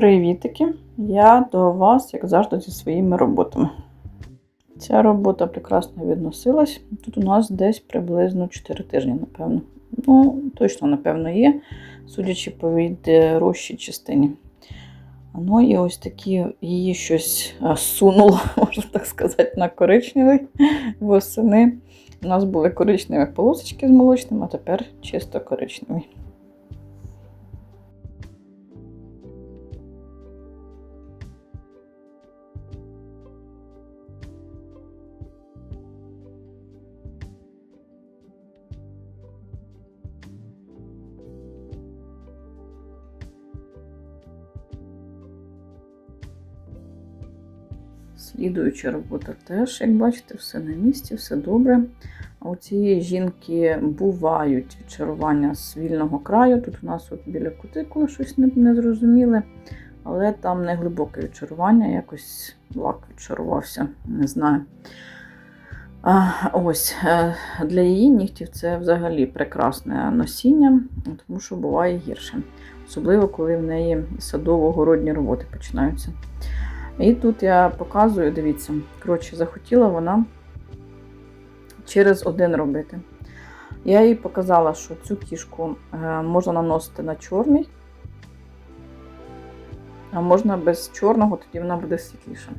Привітики! Я до вас, як завжди, зі своїми роботами. Ця робота прекрасно відносилась. Тут у нас десь приблизно 4 тижні, напевно. Ну, точно, напевно, є, судячи по відрощій частині. Ну і ось такі її щось сунуло, можна так сказати, на коричневий восени. У нас були коричневі полосочки з молочним, а тепер чисто коричневий. Слідуюча робота теж, як бачите, все на місці, все добре. А у цієї жінки бувають відчарування з вільного краю. Тут у нас от біля кутикули щось не- незрозуміле, але там не глибоке відчарування, якось лак відчарувався, не знаю. А, ось е, для її нігтів це взагалі прекрасне носіння, тому що буває гірше. Особливо, коли в неї садово-городні роботи починаються. І тут я показую, дивіться, коротше, захотіла вона через один робити. Я їй показала, що цю кішку е, можна наносити на чорний, а можна без чорного, тоді вона буде світліша.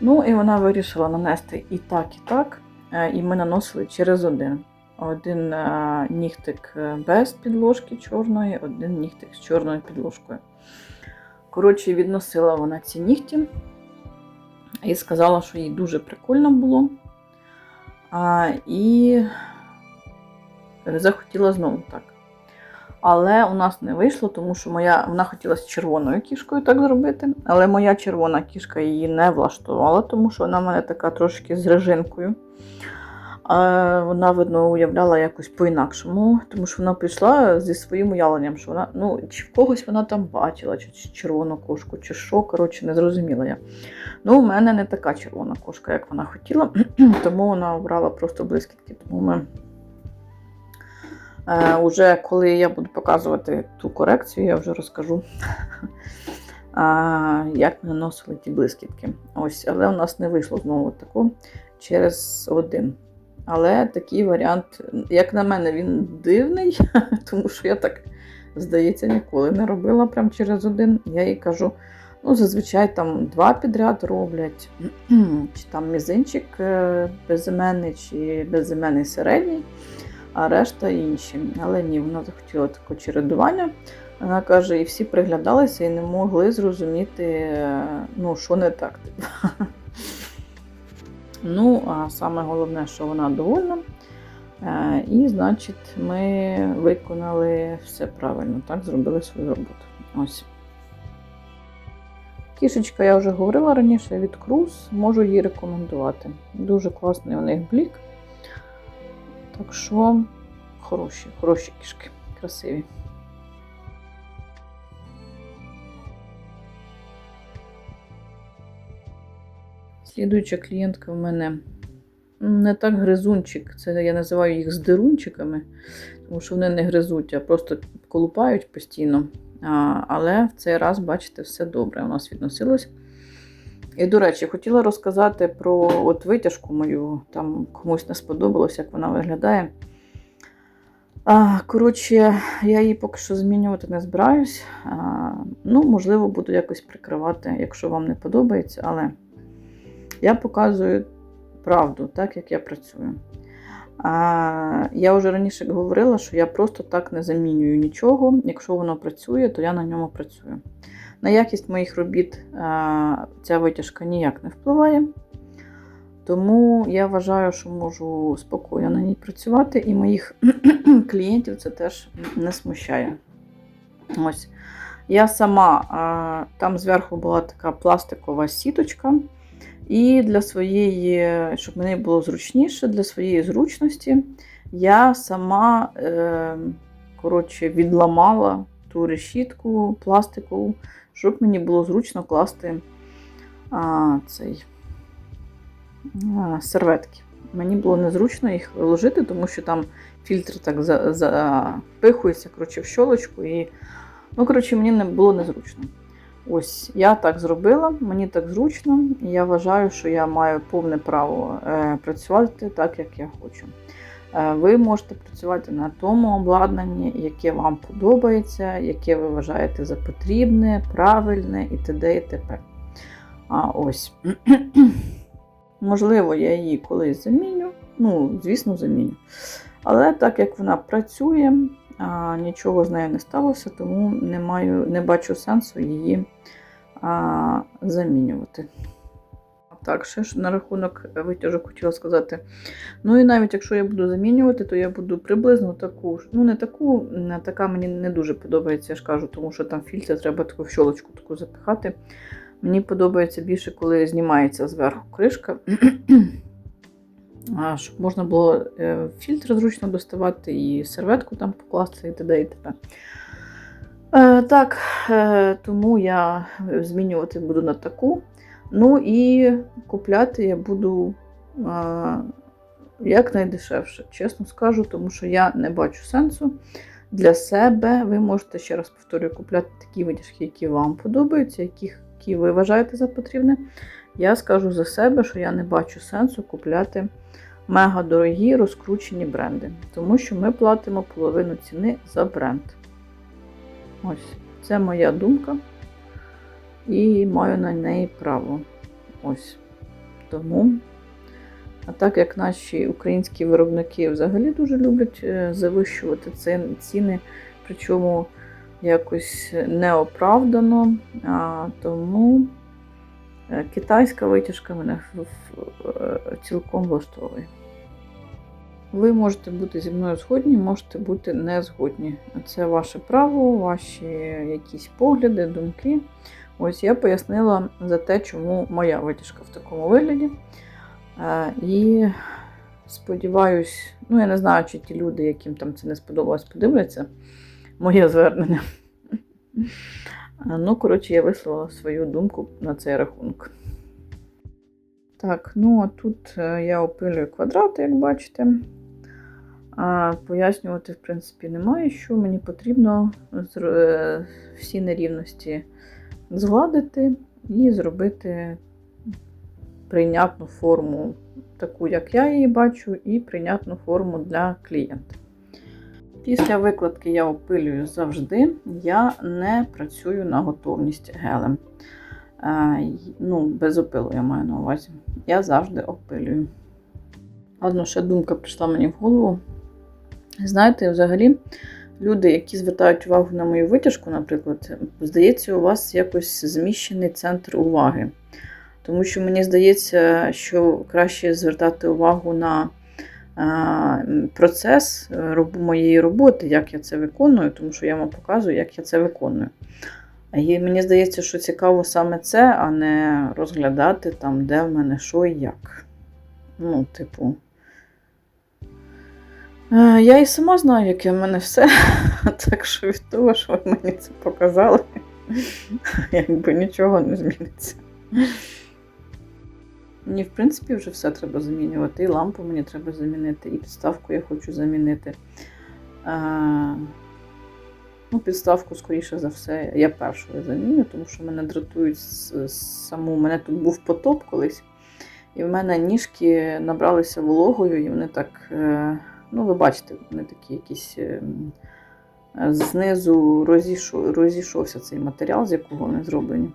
Ну, і вона вирішила нанести і так, і так. е, І ми наносили через один. Один е, нігтик без підложки чорної, один нігтик з чорною підложкою. Коротше, відносила вона ці нігті і сказала, що їй дуже прикольно було. А, І захотіла знову так. Але у нас не вийшло, тому що моя, вона хотіла з червоною кішкою так зробити, але моя червона кішка її не влаштувала, тому що вона в мене така трошки з режинкою. А вона, видно, уявляла якось по-інакшому, тому що вона прийшла зі своїм уявленням, що вона, ну, чи в когось вона там бачила, чи червону кошку, чи що, коротше, не зрозуміла я. Ну, у мене не така червона кошка, як вона хотіла, тому вона обрала просто блискітки. Тому ми е, уже коли я буду показувати ту корекцію, я вже розкажу, а, як ми наносили ті блискітки. Ось, але у нас не вийшло знову таку через один. Але такий варіант, як на мене, він дивний, тому що я так, здається, ніколи не робила прям через один. Я їй кажу: ну, зазвичай там два підряд роблять, чи там мізинчик е, безіменний, чи безіменний середній, а решта інші. Але ні, вона захотіла таке чередування. Вона каже, і всі приглядалися і не могли зрозуміти, е, ну, що не так. Ну, а саме головне, що вона довольна. Е, І, значить, ми виконали все правильно, так, зробили свою роботу. Ось. Кішечка, я вже говорила раніше, від Круз, можу її рекомендувати. Дуже класний у них блік. Так що хороші, хороші кішки, красиві. Слідуюча клієнтка в мене не так гризунчик. Це я називаю їх здирунчиками, тому що вони не гризуть, а просто колупають постійно. А, але в цей раз, бачите, все добре у нас відносилось. І, до речі, хотіла розказати про от витяжку мою, там комусь не сподобалось, як вона виглядає. А, Коротше, я її поки що змінювати не збираюсь. А, ну, можливо, буду якось прикривати, якщо вам не подобається, але. Я показую правду, так як я працюю. А, Я вже раніше говорила, що я просто так не замінюю нічого. Якщо воно працює, то я на ньому працюю. На якість моїх робіт а, ця витяжка ніяк не впливає. Тому я вважаю, що можу спокійно на ній працювати, і моїх клієнтів це теж не смущає. Ось. Я сама, там зверху була така пластикова сіточка. І для своєї, щоб мені було зручніше, для своєї зручності я сама е, коротше, відламала ту решітку пластикову, щоб мені було зручно класти а, цей, а, серветки. Мені було незручно їх ложити, тому що там фільтр так запихується коротше, в щолочку. І, ну, коротше, мені не було незручно. Ось я так зробила, мені так зручно, і я вважаю, що я маю повне право е, працювати так, як я хочу. Е, Ви можете працювати на тому обладнанні, яке вам подобається, яке ви вважаєте за потрібне, правильне і т.д. і т.п. А ось. Можливо, я її колись заміню. Ну, звісно, заміню. Але так як вона працює, а, нічого з нею не сталося, тому не, маю, не бачу сенсу її а, замінювати. Так, ще ж на рахунок витяжок хотіла сказати. Ну і навіть якщо я буду замінювати, то я буду приблизно таку ж. Ну, не таку, така мені не дуже подобається, я ж кажу, тому що там фільтр треба таку в щолочку таку запихати. Мені подобається більше, коли знімається зверху кришка, щоб можна було е, фільтр зручно доставати і серветку там покласти і т.д. і т.п. Е, Так, е, тому я змінювати буду на таку. Ну і купляти я буду якнайдешевше, чесно скажу, тому що я не бачу сенсу. Для себе ви можете, ще раз повторюю, купляти такі витяжки, які вам подобаються, які ви вважаєте за потрібне. Я скажу за себе, що я не бачу сенсу купляти мега дорогі розкручені бренди, тому що ми платимо половину ціни за бренд. Ось, це моя думка і маю на неї право. Ось. Тому. А так як наші українські виробники взагалі дуже люблять е, завищувати ціни, причому якось неоправдано, тому китайська витяжка мене е, цілком влаштовує. Ви можете бути зі мною згодні, можете бути не згодні. Це ваше право, ваші якісь погляди, думки. Ось я пояснила за те, чому моя витяжка в такому вигляді. Е, І сподіваюсь, ну я не знаю, чи ті люди, яким там це не сподобалось, подивляться моє звернення. Ну, коротше, я висловила свою думку на цей рахунок. Так, ну а тут е, я опилюю квадрати, як бачите. Пояснювати, в принципі, немає, що мені потрібно е, всі нерівності згладити і зробити прийнятну форму, таку, як я її бачу, і прийнятну форму для клієнта. Після викладки я опилюю завжди, я не працюю на готовність гелем. Е, ну, без опилу я маю на увазі. Я завжди опилюю. Одна ще думка прийшла мені в голову. Знаєте, взагалі, люди, які звертають увагу на мою витяжку, наприклад, здається, у вас якось зміщений центр уваги. Тому що мені здається, що краще звертати увагу на процес е, моєї роботи, як я це виконую, тому що я вам показую, як я це виконую. І мені здається, що цікаво саме це, а не розглядати там, де в мене що і як. Ну, типу. Е, Я і сама знаю, яке в мене все. Так що від того, що ви мені це показали, якби нічого не зміниться. Мені, в принципі, вже все треба замінювати. І лампу мені треба замінити, і підставку я хочу замінити. Е, Ну, підставку, скоріше за все, я першою заміню, тому що мене дратують саму. У мене тут був потоп колись, і в мене ніжки набралися вологою, і вони так. е, Ну, ви бачите, вони такі якісь. е, Знизу розійшов, розійшовся цей матеріал, з якого вони зроблені.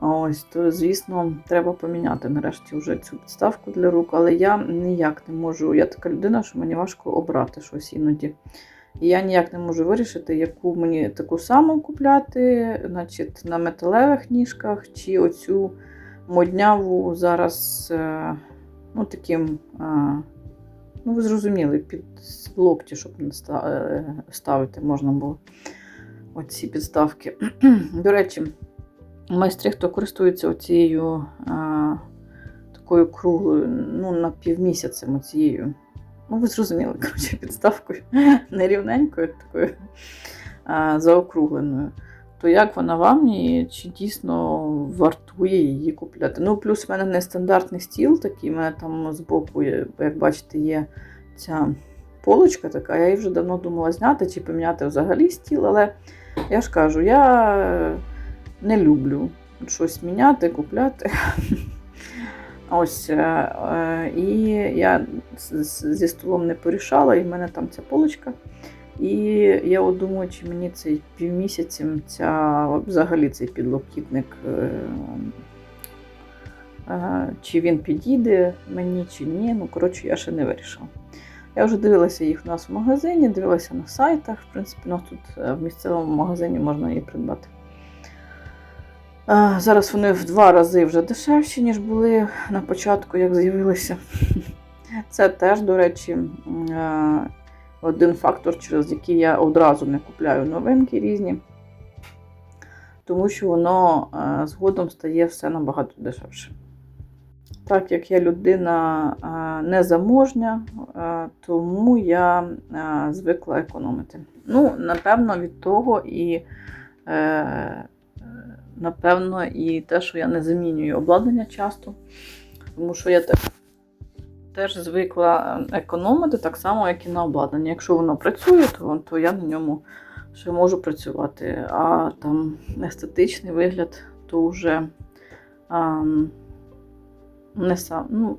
Ось, то, звісно, треба поміняти нарешті вже цю підставку для рук, але я ніяк не можу. Я така людина, що мені важко обрати щось іноді. І я ніяк не можу вирішити, яку мені таку саму купляти, значить, на металевих ніжках, чи оцю модняву зараз е, ну, таким, е, ну, ви зрозуміли, під локті, щоб е, ставити можна було оці підставки. До речі, майстри, хто користується оцією а, такою круглою, ну, на півмісяцем оцією. Ну, ви зрозуміли, коротше, підставкою нерівненькою, такою а, заокругленою. То як вона вам і чи дійсно вартує її купляти? Ну, плюс в мене нестандартний стіл такий, в мене там збоку, як бачите, є ця полочка така. Я її вже давно думала зняти чи поміняти взагалі стіл, але я ж кажу, я не люблю щось міняти, купляти. Ось, е, е, і я зі столом не порішала, і в мене там ця полочка. І я от думаю, чи мені цей півмісяці ця взагалі цей підлокітник, е, чи він підійде мені, чи ні. Ну, коротше, я ще не вирішила. Я вже дивилася їх у нас в магазині, дивилася на сайтах. В принципі, у тут в місцевому магазині можна її придбати. Зараз вони в два рази вже дешевші, ніж були на початку, як з'явилися. Це теж, до речі, е, один фактор, через який я одразу не купляю новинки різні, тому що воно е, згодом стає все набагато дешевше. Так як я людина е, незаможня, тому я звикла економити. Ну, напевно, від того і. Напевно, і те, що я не замінюю обладнання часто, тому що я теж звикла економити так само, як і на обладнанні. Якщо воно працює, то, то я на ньому ще можу працювати. А там естетичний вигляд то вже а, не сам. Ну,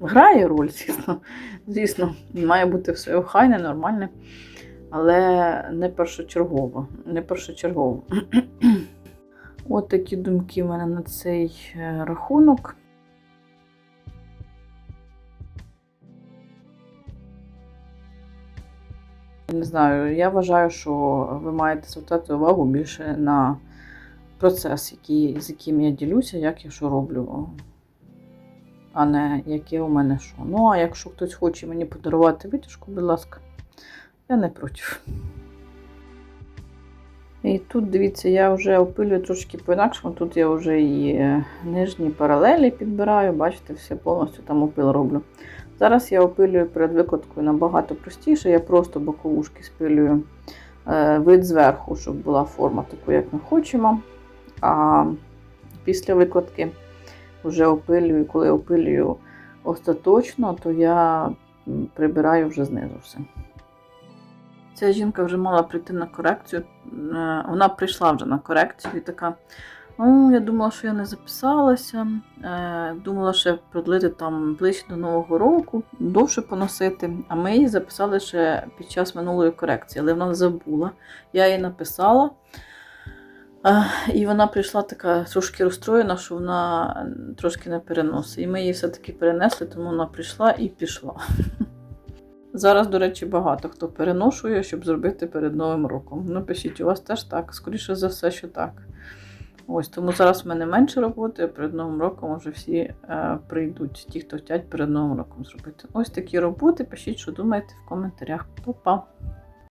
грає роль, звісно. Звісно, має бути все охайне, нормальне, але не першочергово. Не першочергово. От такі думки в мене на цей е, рахунок. Не знаю, я вважаю, що ви маєте звертати увагу більше на процес, який, з яким я ділюся, як я що роблю, а не яке у мене що. Ну, а якщо хтось хоче мені подарувати витяжку, будь ласка, я не проти. І тут, дивіться, я вже опилюю трошки по-інакшому. Тут я вже і е, нижні паралелі підбираю, бачите, все повністю там опил роблю. Зараз я опилюю перед викладкою набагато простіше. Я просто боковушки спилюю е, вид зверху, щоб була форма таку, як ми хочемо. А після викладки вже опилюю, коли опилюю остаточно, то я прибираю вже знизу все. Ця жінка вже мала прийти на корекцію. Е, Вона прийшла вже на корекцію і така. Ну, я думала, що я не записалася. Е, Думала ще продлити там ближче до Нового року, довше поносити. А ми її записали ще під час минулої корекції, але вона забула. Я їй написала. Е, І вона прийшла така трошки розстроєна, що вона трошки не переносить. І ми її все-таки перенесли, тому вона прийшла і пішла. Зараз, до речі, багато хто переношує, щоб зробити перед Новим роком. Напишіть, у вас теж так, скоріше за все, що так. Ось тому зараз в мене менше роботи, а перед Новим роком вже всі е, прийдуть, ті, хто хочуть перед Новим роком зробити. Ось такі роботи. Пишіть, що думаєте в коментарях. Па-па!